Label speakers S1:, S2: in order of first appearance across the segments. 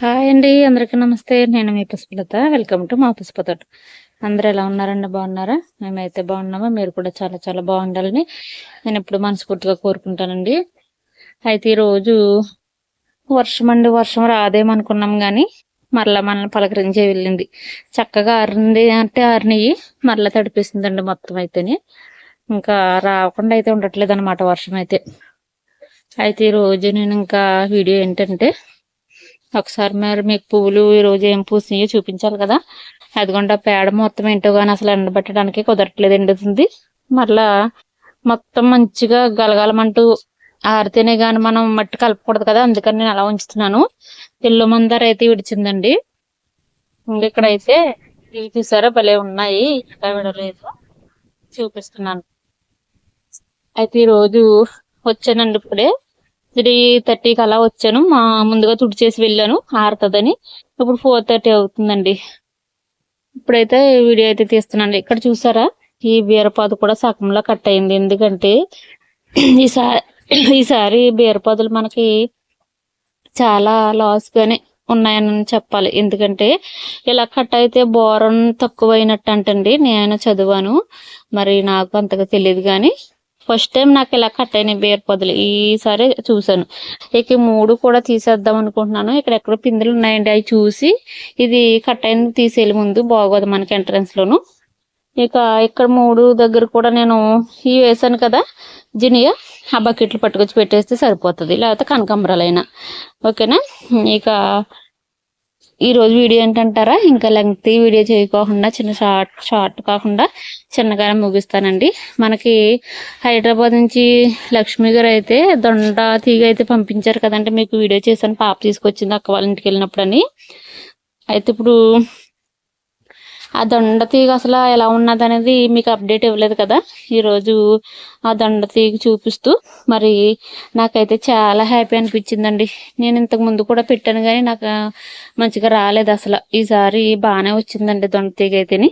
S1: Hi అండి అందరికీ నమస్తే. నేను మీ పుష్పలత. వెల్కమ్ టు మా పుష్పత అందరూ ఎలా ఉన్నారండి? బాగున్నారా? మేమైతే బాగున్నామా? మీరు కూడా చాలా చాలా బాగుండాలని నేను ఎప్పుడు మనస్ఫూర్తిగా కోరుకుంటానండి. అయితే ఈరోజు వర్షం అండి వర్షం రాదేమనుకున్నాం కానీ మరలా మనల్ని పలకరించే వెళ్ళింది. చక్కగా ఆరింది అంటే ఆరినవి మరలా తడిపిస్తుందండి మొత్తం అయితేనే. ఇంకా రాకుండా అయితే ఉండట్లేదు అనమాట వర్షం అయితే. అయితే ఈరోజు నేను ఇంకా వీడియో ఏంటంటే ఒకసారి మరి మీకు పువ్వులు ఈరోజు ఏం పూసినాయో చూపించాలి కదా. అదిగోండి ఆ పేడ మొత్తం ఏంటో కానీ అసలు ఎండబెట్టడానికి కుదరట్లేదు ఎండుతుంది మరలా మొత్తం మంచిగా గలగలమంటూ ఆరితేనే కానీ మనం మట్టి కలపకూడదు కదా అందుకని నేను అలా ఉంచుతున్నాను. పిల్లు మందర అయితే విడిచిందండి. ఇక్కడైతే ఇవి చూసారా భలే ఉన్నాయి. ఇంకా విడలేదు చూపిస్తున్నాను. అయితే ఈరోజు వచ్చానండి ఇప్పుడే. త్రీ థర్టీకి అలా వచ్చాను. మా ముందుగా తుడిచేసి వెళ్ళాను. ఆరుతుందని. ఇప్పుడు ఫోర్ థర్టీ అవుతుందండి. ఇప్పుడైతే వీడియో అయితే తీస్తున్నాను. ఇక్కడ చూసారా? ఈ బీరపాదు కూడా సగంలో కట్ అయింది. ఎందుకంటే ఈసారి ఈసారి బీరపాదులు మనకి చాలా లాస్గానే ఉన్నాయని చెప్పాలి. ఎందుకంటే ఇలా కట్ అయితే బోరం తక్కువైనట్టు అంటండి నేను చదివాను. మరి నాకు అంతగా తెలియదు కానీ ఫస్ట్ టైం నాకు ఇలా కట్ అయినాయి బీర పొదలు. ఈసారి చూసాను ఇక మూడు కూడా తీసేద్దాం అనుకుంటున్నాను. ఇక్కడ ఎక్కడ పిందులు ఉన్నాయండి. అవి చూసి ఇది కట్ అయింది తీసేయాలి ముందు. బాగోదు మనకి ఎంట్రన్స్లోను ఇక ఇక్కడ మూడు దగ్గర కూడా నేను ఇవి వేసాను కదా. జినియా ఆ బకెట్లు పట్టుకొచ్చి పెట్టేస్తే సరిపోతుంది. లేకపోతే కనకంబరాలైనా. ఓకేనా? ఇక ఈరోజు వీడియో ఏంటంటారా? ఇంకా లెంగ్త్ వీడియో చేయకోకుండా చిన్న షార్ట్ షార్ట్ కాకుండా చిన్నగానే ముగిస్తానండి. మనకి హైదరాబాద్ నుంచి లక్ష్మి గారు అయితే దొండ తీగ అయితే పంపించారు కదంటే మీకు వీడియో చేశాను. పాప తీసుకొచ్చింది అక్క వాళ్ళ ఇంటికి వెళ్ళినప్పుడు అని అయితే ఇప్పుడు ఆ దొండ తీగ అసలు ఎలా ఉన్నది అనేది మీకు అప్డేట్ ఇవ్వలేదు కదా. ఈరోజు ఆ దొండ తీగ చూపిస్తూ మరి నాకైతే చాలా హ్యాపీ అనిపించిందండి. నేను ఇంతకు ముందు కూడా పెట్టాను కానీ నాకు మంచిగా రాలేదు అసలు. ఈసారి బాగానే వచ్చిందండి దొండ తీగ అయితేని.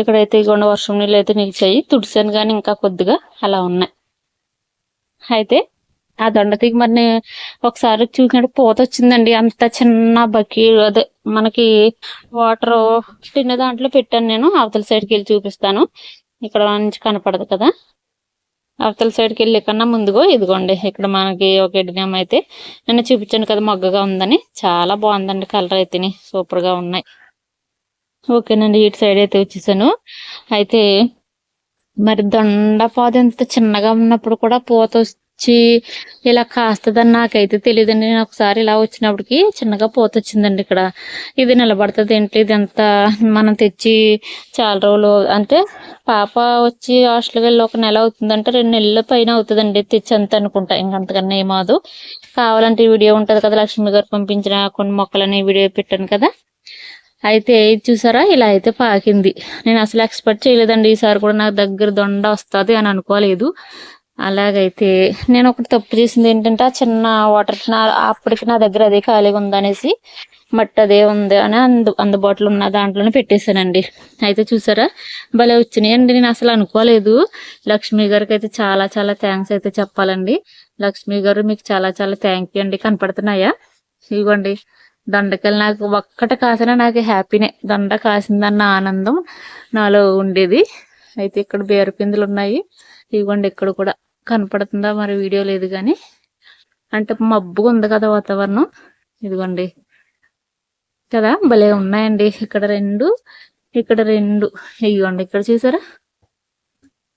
S1: ఇక్కడైతే ఇగొండ వర్షం నీళ్ళు అయితే నిలిచాయి. తుడిసాను కానీ ఇంకా కొద్దిగా అలా ఉన్నాయి. అయితే ఆ దొండతీగ మరి ఒకసారి చూసినట్టు పూత వచ్చిందండి అంత చిన్న బకీ అదే మనకి వాటర్ తిన్న దాంట్లో పెట్టాను నేను. అవతల సైడ్కి వెళ్ళి చూపిస్తాను. ఇక్కడ నుంచి కనపడదు కదా. అవతల సైడ్కి వెళ్ళి కన్నా ముందుగో ఇదిగోండి. ఇక్కడ మనకి ఒక ఎడినాం అయితే నేను చూపించాను కదా మొగ్గగా ఉందని. చాలా బాగుందండి కలర్ అయితేనే. సూపర్గా ఉన్నాయి. ఓకేనండి ఇటు సైడ్ అయితే వచ్చేసాను. అయితే మరి దొండ పాదు ఎంత చిన్నగా ఉన్నప్పుడు కూడా పూత వచ్చి ఇలా కాస్తుందని నాకైతే తెలియదండి నేను ఒకసారి ఇలా వచ్చినప్పటికి చిన్నగా పోత వచ్చిందండి ఇక్కడ. ఇది నిలబడుతుంది ఏంటి? ఇది ఎంత మనం తెచ్చి చాలా రోజులు అంటే పాప వచ్చి హాస్టల్కి వెళ్ళి ఒక నెల అవుతుందంటే రెండు నెలల పైన అవుతుందండి తెచ్చి అంత అనుకుంటా. ఇంకంతకన్నా ఏమాదు కావాలంటే వీడియో ఉంటుంది కదా లక్ష్మి గారు పంపించిన కొన్ని మొక్కలని వీడియో పెట్టాను కదా. అయితే చూసారా? ఇలా అయితే పాకింది. నేను అసలు ఎక్స్పెక్ట్ చేయలేదండి. ఈసారి కూడా నాకు దగ్గర దొండ వస్తుంది అని అనుకోలేదు. అలాగైతే నేను ఒకటి తప్పు చేసింది ఏంటంటే ఆ చిన్న వాటర్ నా అప్పటికి నా దగ్గర అదే ఖాళీగా ఉందనేసి మట్టి అదే ఉంది అని అందు అందుబాటులో ఉన్న దాంట్లోనే పెట్టేశానండి. అయితే చూసారా? భలే వచ్చినాయండి. నేను అసలు అనుకోలేదు. లక్ష్మీ గారికి అయితే చాలా చాలా థ్యాంక్స్ అయితే చెప్పాలండి. లక్ష్మీ గారు మీకు చాలా చాలా థ్యాంక్ యూ అండి. కనపడుతున్నాయా? ఇవ్వండి. దండకలు నాకు ఒక్కట కాసిన నాకు హ్యాపీనే దండ కాసిందన్న ఆనందం నాలో ఉండేది. అయితే ఇక్కడ బేరపిందులు ఉన్నాయి. ఇవ్వండి ఇక్కడ కూడా. కనపడుతుందా? మరి వీడియో లేదు కానీ. అంటే మబ్బుగా ఉంది కదా వాతావరణం. ఇదిగోండి. కదా భలే ఉన్నాయండి. ఇక్కడ రెండు ఇక్కడ రెండు. ఇవ్వండి ఇక్కడ చూసారా?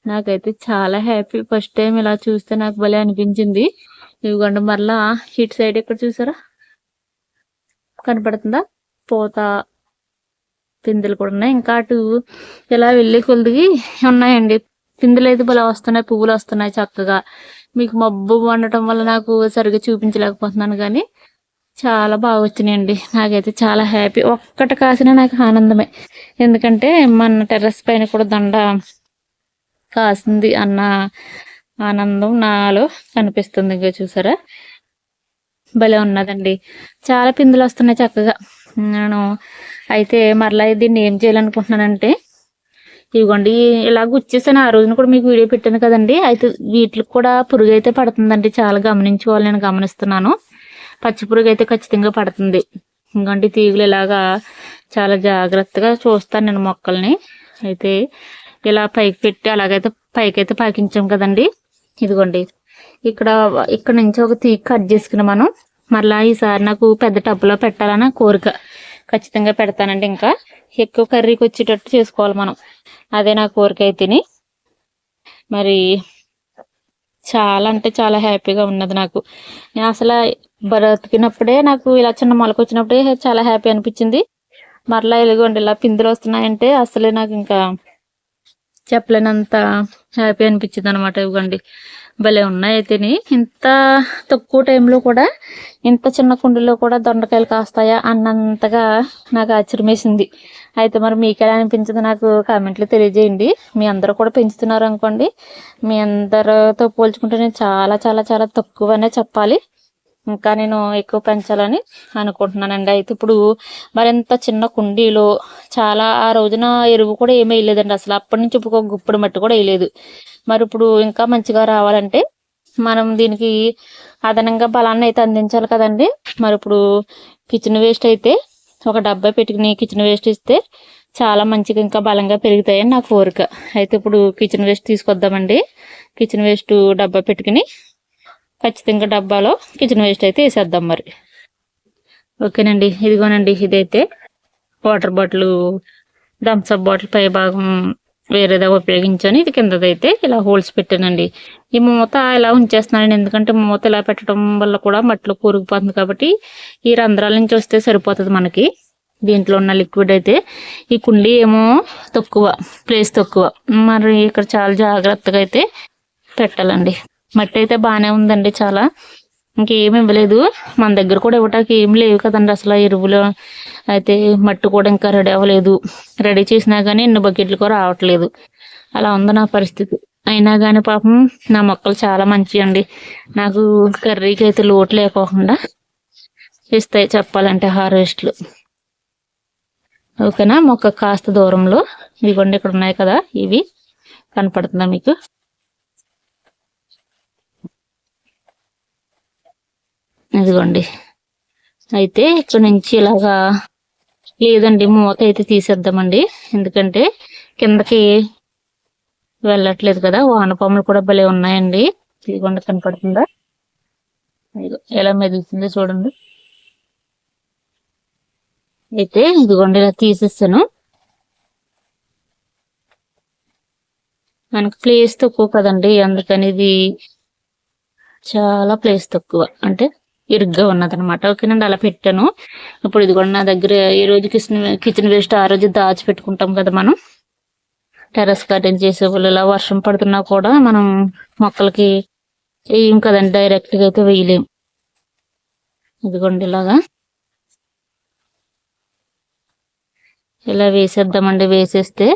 S1: నాకైతే చాలా హ్యాపీ. ఫస్ట్ టైం ఇలా చూస్తే నాకు భలే అనిపించింది. ఇదిగోండి మరలా హిట్ సైడ్ ఇక్కడ చూసారా? కనపడుతుందా? పోత పిందెలు కూడా ఉన్నాయి. ఇంకా అటు ఇలా వెళ్ళి కొలిదిగి ఉన్నాయండి. పిందులు అయితే భలే వస్తున్నాయి పువ్వులు వస్తున్నాయి చక్కగా. మీకు మబ్బు వండటం వల్ల నాకు సరిగ్గా చూపించలేకపోతున్నాను కానీ చాలా బాగా వచ్చినాయండి. నాకైతే చాలా హ్యాపీ. ఒక్కటి కాసిన నాకు ఆనందమే. ఎందుకంటే మన టెర్రస్ పైన కూడా దండ కాసింది అన్న ఆనందం నాలో కనిపిస్తుంది. ఇంకా చూసారా? భలే ఉన్నదండి. చాలా పిందులు వస్తున్నాయి చక్కగా. నేను అయితే మరలా దీన్ని ఏం చేయాలనుకుంటున్నానంటే ఇదిగోండి ఇలా గుచ్చేసాను. ఆ రోజున కూడా మీకు వీడియో పెట్టాను కదండి. అయితే వీటికి కూడా పురుగు అయితే పడుతుందండి. చాలా గమనించుకోవాలి. నేను గమనిస్తున్నాను. పచ్చి పురుగు అయితే ఖచ్చితంగా పడుతుంది. ఇంకంటి తీగులు ఇలాగా చాలా జాగ్రత్తగా చూస్తాను నేను మొక్కల్ని. అయితే ఇలా పైకి పెట్టి అలాగైతే పైకైతే పాకించాం కదండి. ఇదిగోండి. ఇక్కడ ఇక్కడ నుంచి ఒక తీగ కట్ చేసుకుని మనం. మరలా ఈసారి నాకు పెద్ద టబ్బులో పెట్టాలని కోరిక. ఖచ్చితంగా పెడతానండి ఇంకా. ఎక్కువ కర్రీకి వచ్చేటట్టు చేసుకోవాలి మనం. అదే నా కోరిక అయితేని మరి చాలా అంటే చాలా హ్యాపీగా ఉన్నది నాకు. నేను అసలు బ్రతికినప్పుడే నాకు ఇలా చిన్న మొలక వచ్చినప్పుడే చాలా హ్యాపీ అనిపించింది. మరలా ఇలాగోండి ఇలా పిందులు వస్తున్నాయంటే అసలే నాకు ఇంకా చెప్పలేనంత హ్యాపీ అనిపించింది అనమాట ఇవ్వండి భలే ఉన్నాయి అయితేని. ఇంత తక్కువ టైంలో కూడా ఇంత చిన్న కుండీలో కూడా దొండకాయలు కాస్తాయా అన్నంతగా నాకు ఆశ్చర్యం వేసింది అయితే మరి మీకు ఎలా అనిపించింది నాకు కామెంట్లు తెలియజేయండి. మీ అందరూ కూడా పెంచుతున్నారు అనుకోండి. మీ అందరితో పోల్చుకుంటే నేను చాలా చాలా చాలా తక్కువనే చెప్పాలి. ఇంకా నేను ఎక్కువ పెంచాలని అనుకుంటున్నానండి. అయితే ఇప్పుడు మరింత చిన్న కుండీలో చాలా ఆ రోజున ఎరువు కూడా ఏమీ వేయలేదండి. అసలు అప్పటి నుంచి ఇప్పుడు ఒక గుప్పుడు మట్టి కూడా వేయలేదు. మరి ఇప్పుడు ఇంకా మంచిగా రావాలంటే మనం దీనికి అదనంగా బలాన్ని అయితే అందించాలి కదండి. మరి ఇప్పుడు కిచెన్ వేస్ట్ అయితే ఒక డబ్బా పెట్టుకుని కిచెన్ వేస్ట్ ఇస్తే చాలా మంచిగా ఇంకా బలంగా పెరుగుతాయని నా కోరిక. అయితే ఇప్పుడు కిచెన్ వేస్ట్ తీసుకొద్దామండి. కిచెన్ వేస్ట్ డబ్బా పెట్టుకుని ఖచ్చితంగా డబ్బాలో కిచెన్ వేస్ట్ అయితే వేసేద్దాం మరి. ఓకేనండి. ఇదిగోనండి. ఇదైతే water bottle Thums Up bottle పై భాగం వేరేదా ఉపయోగించాను ఇది కిందదైతే ఇలా హోల్స్ పెట్టానండి. ఈ మూత ఇలా ఉంచేస్తున్నానండి. ఎందుకంటే మూత ఇలా పెట్టడం వల్ల కూడా మట్టిలో కూరుకుపోతుంది కాబట్టి ఈ రంధ్రాల నుంచి వస్తే సరిపోతుంది మనకి. దీంట్లో ఉన్న లిక్విడ్ అయితే ఈ కుండీ ఏమో తక్కువ ప్లేస్ తక్కువ. మరి ఇక్కడ చాలా జాగ్రత్తగా అయితే పెట్టాలండి. మట్టి అయితే బాగానే ఉందండి చాలా. ఇంకేమి ఇవ్వలేదు. మన దగ్గర కూడా ఇవ్వటానికి ఏం లేవు కదండి అసలు ఎరువులు. అయితే మట్టి కూడా ఇంకా రెడీ అవ్వలేదు. రెడీ చేసినా కానీ ఎన్ని బకెట్లు కూడా రావట్లేదు. అలా ఉంది నా పరిస్థితి. అయినా కానీ పాపం నా మొక్కలు చాలా మంచి అండి. నాకు కర్రీకి అయితే లోటు లేకోకుండా ఇస్తాయి చెప్పాలంటే హార్వెస్ట్లు ఓకేనా? మొక్క కాస్త దూరంలో. ఇదిగోండి ఇక్కడ ఉన్నాయి కదా ఇవి. కనపడుతుందా మీకు? ఇదిగోండి. అయితే ఇక్కడ నుంచి ఇలాగా లేదండి మూత అయితే తీసేద్దామండి. ఎందుకంటే కిందకి వెళ్ళట్లేదు కదా వానపాములు కూడా భలే ఉన్నాయండి. ఇదిగోండి కనపడుతుందా? ఎలా మెదులుతుందో చూడండి. అయితే ఇదిగోండి ఇలా తీసేస్తాను. మనకు ప్లేస్ తక్కువ కదండి అందుకని ఇది చాలా ప్లేస్ తక్కువ. అంటే ఇరుగ్గా ఉన్నదనమాట ఓకేనండి అలా పెట్టాను. ఇప్పుడు ఇది కూడా నా దగ్గర ఈ రోజు కిచెన్ కిచెన్ వేస్ట్ ఆ రోజు దాచి పెట్టుకుంటాం కదా మనం. టెరస్ గార్డెన్ చేసే వాళ్ళు ఇలా వర్షం పడుతున్నా కూడా మనం మొక్కలకి వేయం కదండి డైరెక్ట్గా అయితే వేయలేం. ఇదిగోండి ఇలాగా. ఇలా వేసేద్దామండి. వేసేస్తే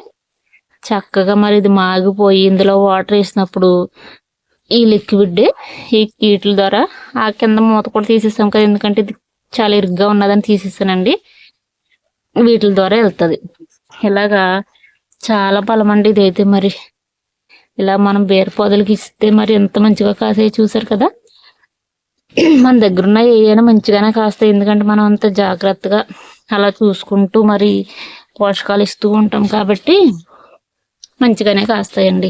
S1: చక్కగా మరి ఇది మాగిపోయి ఇందులో వాటర్ వేసినప్పుడు ఈ లిక్విడ్ ఈ కీట్ల ద్వారా ఆ కింద మూత కూడా తీసేసాం కదా. ఎందుకంటే ఇది చాలా ఇరుగ్గా ఉన్నదని తీసేసానండి వీటి ద్వారా వెళ్తుంది. ఇలాగా చాలా బలం అండి ఇదైతే మరి. ఇలా మనం బేర పొదలకి ఇస్తే మరి ఎంత మంచిగా కాసాయి చూసారు కదా. మన దగ్గర ఉన్న ఏమైనా మంచిగానే కాస్తాయి. ఎందుకంటే మనం అంత జాగ్రత్తగా అలా చూసుకుంటూ మరి పోషకాలు ఇస్తూ ఉంటాం కాబట్టి మంచిగానే కాస్తాయండి.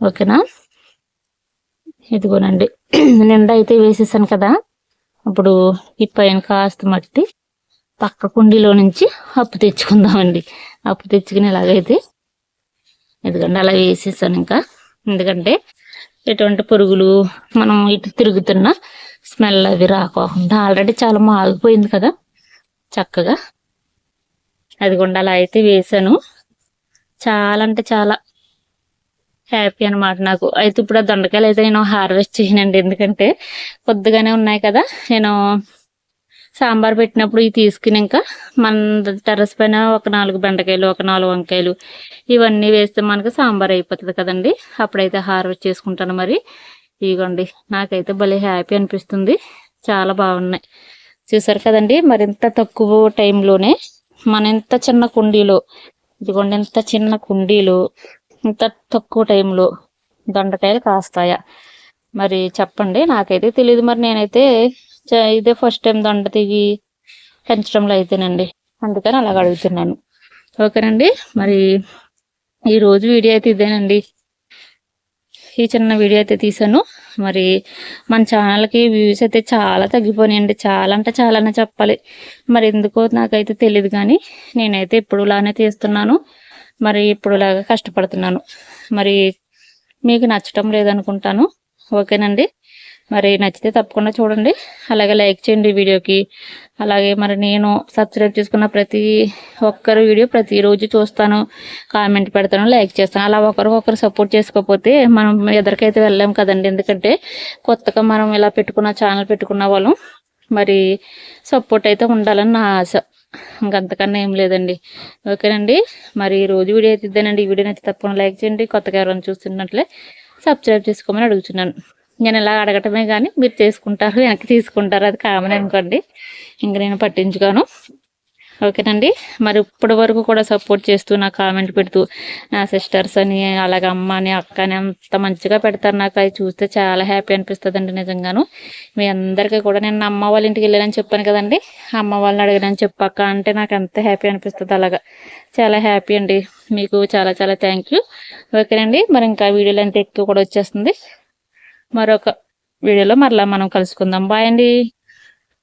S1: ఓకేనా? ఇదిగోనండి. నిండా అయితే వేసేసాను కదా. ఇప్పుడు ఈ పైన కాస్త మట్టి పక్క కుండీలో నుంచి అప్పు తెచ్చుకుందామండి. అప్పు తెచ్చుకుని ఇలాగైతే ఎందుకంటే అలా వేసేసాను ఇంకా. ఎందుకంటే ఎటువంటి పురుగులు మనం ఇటు తిరుగుతున్న స్మెల్ అవి రాకోకుండా ఆల్రెడీ చాలా మాగిపోయింది కదా చక్కగా. అదిగోండి అలా అయితే వేసాను. చాలా అంటే చాలా హ్యాపీ అనమాట నాకు. అయితే ఇప్పుడు ఆ దొండకాయలు అయితే నేను హార్వెస్ట్ చేయనండి. ఎందుకంటే కొద్దిగానే ఉన్నాయి కదా. నేను సాంబార్ పెట్టినప్పుడు ఇవి తీసుకుని ఇంకా మన టెర్రస్ పైన ఒక నాలుగు బెండకాయలు ఒక నాలుగు వంకాయలు ఇవన్నీ వేస్తే మనకు సాంబార్ అయిపోతుంది కదండి. అప్పుడైతే హార్వెస్ట్ చేసుకుంటాను మరి. ఇదిగోండి నాకైతే భలే హ్యాపీ అనిపిస్తుంది. చాలా బాగున్నాయి. చూసారు కదండి మరింత తక్కువ టైంలోనే మన ఇంత చిన్న కుండీలో ఇదిగోండి ఇంత చిన్న కుండీలో ఇంత తక్కువ టైంలో దొండకాయలు కాస్తాయా? మరి చెప్పండి నాకైతే తెలియదు మరి నేనైతే ఇదే ఫస్ట్ టైం దొండ తిగి పెంచడంలో అయితేనండి. అందుకని అలాగ అడుగుతున్నాను. ఓకేనండి మరి ఈరోజు వీడియో అయితే ఇదేనండి. ఈ చిన్న వీడియో అయితే తీసాను మరి మన ఛానల్కి వ్యూస్ అయితే చాలా తగ్గిపోయినాయండి. చాలా అంటే చాలానే చెప్పాలి. మరి ఎందుకో నాకైతే తెలియదు కానీ నేనైతే ఇప్పుడులానే తీస్తున్నాను. మరి ఇప్పుడులాగా కష్టపడుతున్నాను. మరి మీకు నచ్చటం లేదనుకుంటాను. ఓకేనండి? మరి నచ్చితే తప్పకుండా చూడండి. అలాగే లైక్ చేయండి వీడియోకి. అలాగే మరి నేను సబ్స్క్రైబ్ చేసుకున్న ప్రతి ఒక్కరు వీడియో ప్రతిరోజు చూస్తాను. కామెంట్ పెడతాను లైక్ చేస్తాను. అలా ఒకరికొకరు సపోర్ట్ చేసుకోకపోతే మనం ఎదరికైతే వెళ్ళాం కదండి. ఎందుకంటే కొత్తగా మనం ఇలా పెట్టుకున్న ఛానల్ పెట్టుకున్న వాళ్ళం మరి సపోర్ట్ అయితే ఉండాలని నా ఆశ. ఇంకంతకన్నా ఏం లేదండి. ఓకేనండి? మరి ఈ రోజు వీడియో అయితే ఇద్దానండి ఈ వీడియో నచ్చి తప్పకుండా లైక్ చేయండి. కొత్తగా ఎవరైనా చూస్తున్నట్లే సబ్స్క్రైబ్ చేసుకోమని అడుగుతున్నాను. నేను ఇలా అడగటమే కానీ మీరు చేసుకుంటారు వెనక్కి తీసుకుంటారు. అది కామన్ అనుకోండి. ఇంక నేను పట్టించుకోను. ఓకేనండి. మరి ఇప్పటి వరకు కూడా సపోర్ట్ చేస్తూ నాకు కామెంట్ పెడుతూ నా సిస్టర్స్ అని అలాగే అమ్మ అని అక్క అని అంత మంచిగా పెడతారు నాకు. అది చూస్తే చాలా హ్యాపీ అనిపిస్తుంది అండి నిజంగాను. మీ అందరికీ కూడా నేను అమ్మ వాళ్ళ ఇంటికి వెళ్ళానని చెప్పాను కదండి. అమ్మ వాళ్ళని అడిగానని చెప్పాక అంటే నాకు ఎంత హ్యాపీ అనిపిస్తుంది అలాగా. చాలా హ్యాపీ అండి. మీకు చాలా చాలా థ్యాంక్ యూ ఓకేనండి. మరి ఇంకా వీడియోలు ఎంత ఎక్కువ కూడా వచ్చేస్తుంది. మరొక వీడియోలో మరలా మనం కలుసుకుందాం. బాయ్ అండి.